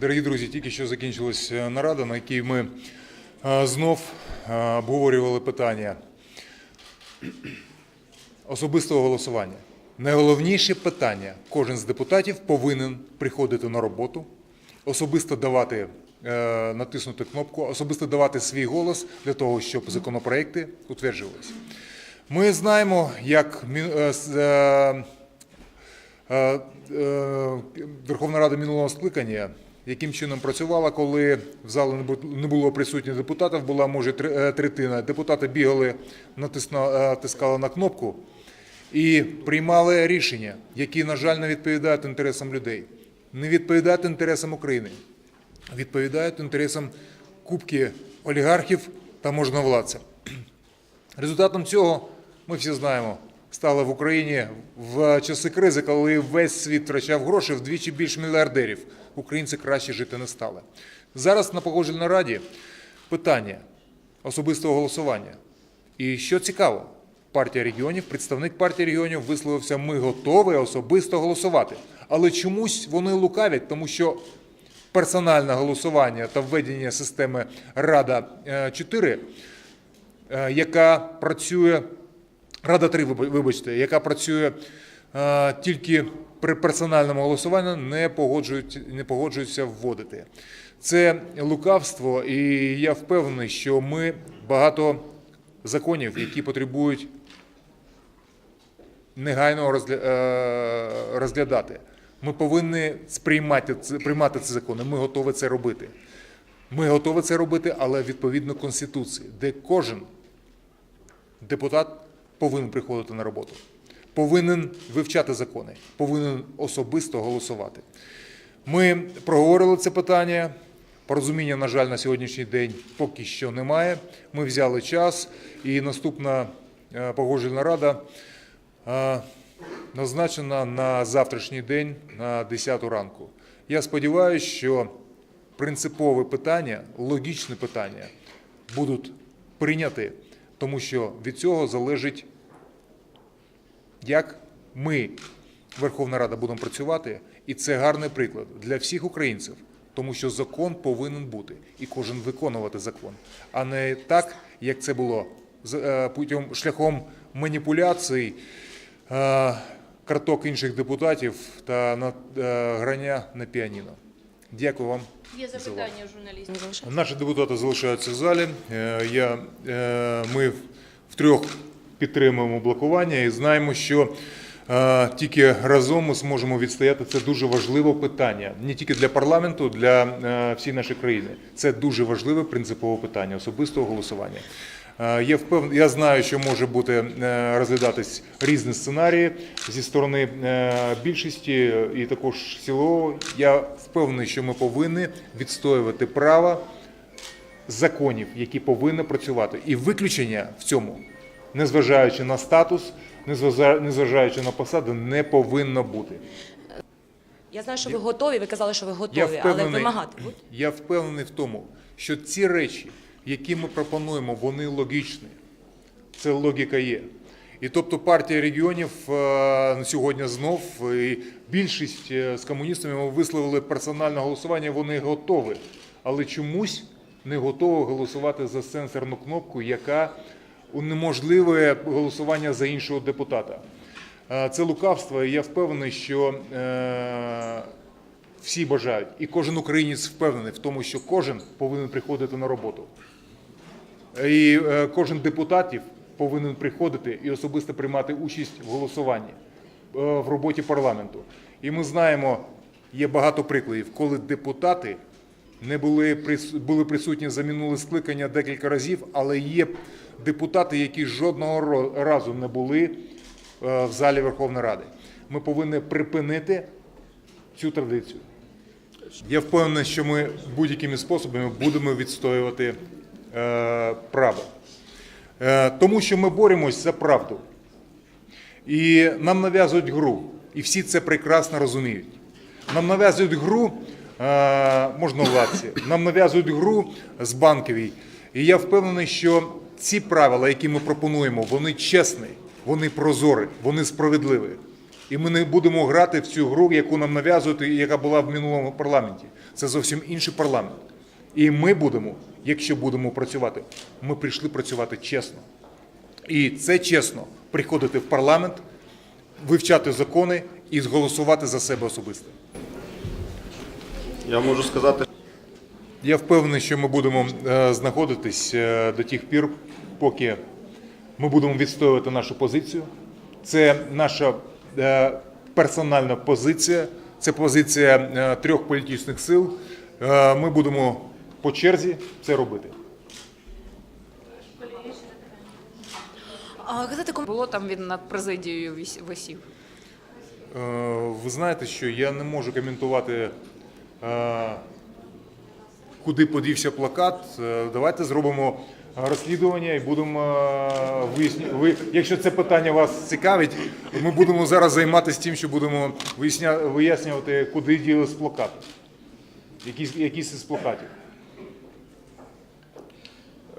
Дорогі друзі, тільки що закінчилась е, нарада, на якій ми е, знов е, обговорювали питання особистого голосування. Найголовніше питання: кожен з депутатів повинен приходити на роботу, особисто давати, натиснути кнопку, особисто давати свій голос для того, щоб законопроекти утверджувалися. Ми знаємо, як Верховна Рада минулого скликання яким чином працювала, коли в залі не було присутніх депутатів, була може е, третина. Депутати бігали, натисна- е, натискали на кнопку і приймали рішення, які, на жаль, не відповідають інтересам людей, не відповідають інтересам України, відповідають інтересам кубки олігархів та можновладців. Результатом цього ми всі знаємо. Стало в Україні в часи кризи, коли весь світ втрачав гроші вдвічі більш мільярдерів. Українці краще жити не стали. Зараз на погоджувальній раді питання особистого голосування. І що цікаво, партія регіонів, представник партії регіонів висловився: ми готові особисто голосувати. Але чомусь вони лукавять, тому що персональне голосування та введення системи Рада 4 е, яка працює Рада 3, вибач- вибачте, яка працює тільки при персональному голосуванні, не погоджують, не погоджуються вводити. Це лукавство, і я впевнений, що ми багато законів, які потребують негайно розгля- е, розглядати. Ми повинні сприймати приймати ці закони. Ми готові це робити. Ми готові це робити, але відповідно Конституції, де кожен депутат повинен приходити на роботу, повинен вивчати закони, повинен особисто голосувати. Ми проговорили це питання. Порозуміння, на жаль, на сьогоднішній день поки що немає. Ми взяли час, і наступна е, погоджувальна рада е, назначена на завтрашній день на 10 ранку. Я сподіваюся, що принципові питання, логічні питання будуть прийняті, тому що від цього залежить, як ми, Верховна Рада, будемо працювати, і це гарний приклад для всіх українців, тому що закон повинен бути і кожен виконувати закон, а не так, як це було е, путем шляхом маніпуляцій. е, Карток інших депутатів та е, грання на піаніно. Дякую вам. Є запитання журналістів. Наші депутати залишаються в залі. Е, Я, е, ми втрьох підтримуємо блокування і знаємо, що е, тільки разом ми зможемо відстояти це дуже важливе питання не тільки для парламенту, для всієї нашої країни. Це дуже важливе принципове питання особистого голосування. Е, Я впевнений, я знаю, що може бути е, розглядатись різні сценарії зі сторони е, більшості і також силового. Я впевнений, що ми повинні відстоювати право законів, які повинні працювати, і виключення в цьому, незважаючи на статус, незважа- незважаючи на посаду, не повинно бути. Я знаю, що ви готові. Ви казали, що ви готові, але вимагати я впевнений в тому, що ці речі, які ми пропонуємо, вони логічні. Це логіка є. І тобто партія регіонів е, сьогодні знов і більшість е, з комуністами висловили персональне голосування, вони готові, але чомусь не готові голосувати за сенсорну кнопку, яка унеможливує голосування за іншого депутата. Е, Це лукавство, і я впевнений, що е, всі бажають, і кожен українець впевнений в тому, що кожен повинен приходити на роботу. І е, кожен депутатів повинен приходити і особисто приймати участь в голосуванні е, в роботі парламенту. І ми знаємо, є багато прикладів, коли депутати не були були присутні за минуле скликання декілька разів, але є депутати, які жодного разу не були е, в залі Верховної Ради. Ми повинні припинити цю традицію. Я впевнений, що ми будь-якими способами будемо відстоювати е, право. Е, тому що ми боремось за правду. І нам нав'язують гру. І всі це прекрасно розуміють. Нам нав'язують гру е, можновладці, нам нав'язують гру з банковій. І я впевнений, що ці правила, які ми пропонуємо, вони чесні, вони прозорі, вони справедливі. І ми не будемо грати в цю гру, яку нам нав'язують, і яка була в минулому парламенті. Це зовсім інший парламент. І ми будемо, якщо будемо працювати, ми прийшли працювати чесно. І це чесно приходити в парламент, вивчати закони і зголосувати за себе особисто. Я можу сказати, Я впевнений, що ми будемо е, знаходитись е, до тих пір, поки ми будемо відстоювати нашу позицію. Це наша е, персональна позиція, це позиція трьох політичних сил. Ми будемо по черзі це робити. А газети. Було там він над президією висів. Е, Ви знаєте, що я не можу коментувати, е, куди подівся плакат. Е, Давайте зробимо розслідування і будемо вияснювати. Якщо це питання вас цікавить, ми будемо зараз займатися тим, що будемо вияснювати, куди ділись плакати. Якісь, якісь із плакатів.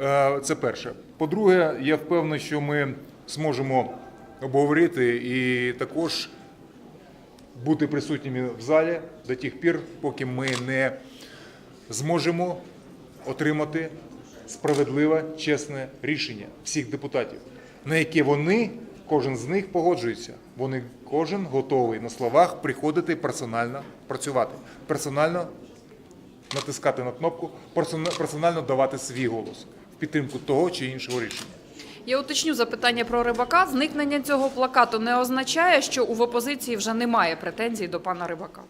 Е, Це перше. По-друге, я впевнений, що ми зможемо обговорити і також бути присутніми в залі до тих пір, поки ми не зможемо отримати справедливе, чесне рішення всіх депутатів, на яке вони, кожен з них погоджується. Вони кожен готовий на словах приходити персонально працювати, персонально натискати на кнопку, персона- персонально давати свій голос підтримку того чи іншого рішення. Я уточню запитання про рибака. Зникнення цього плакату не означає, що у опозиції вже немає претензій до пана рибака.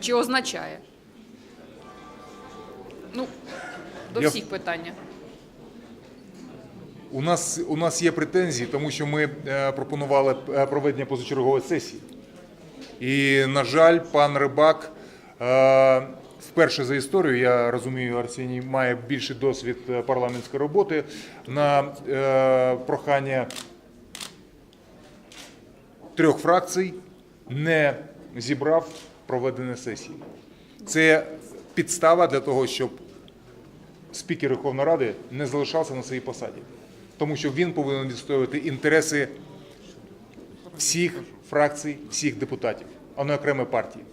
Чи означає? Ну, до Я- всіх питання. У нас, у нас є претензії, тому що ми е, пропонували е, проведення позачергової сесії. І, на жаль, пан Рибак е, вперше за історію, я розумію, Арсеній має більший досвід е, парламентської роботи на е, прохання трьох фракцій не зібрав проведення сесії. Це підстава для того, щоб спікер Верховної Ради не залишався на своїй посаді, тому що він повинен відстоювати інтереси всіх фракцій, всіх депутатів, а не окремої партії.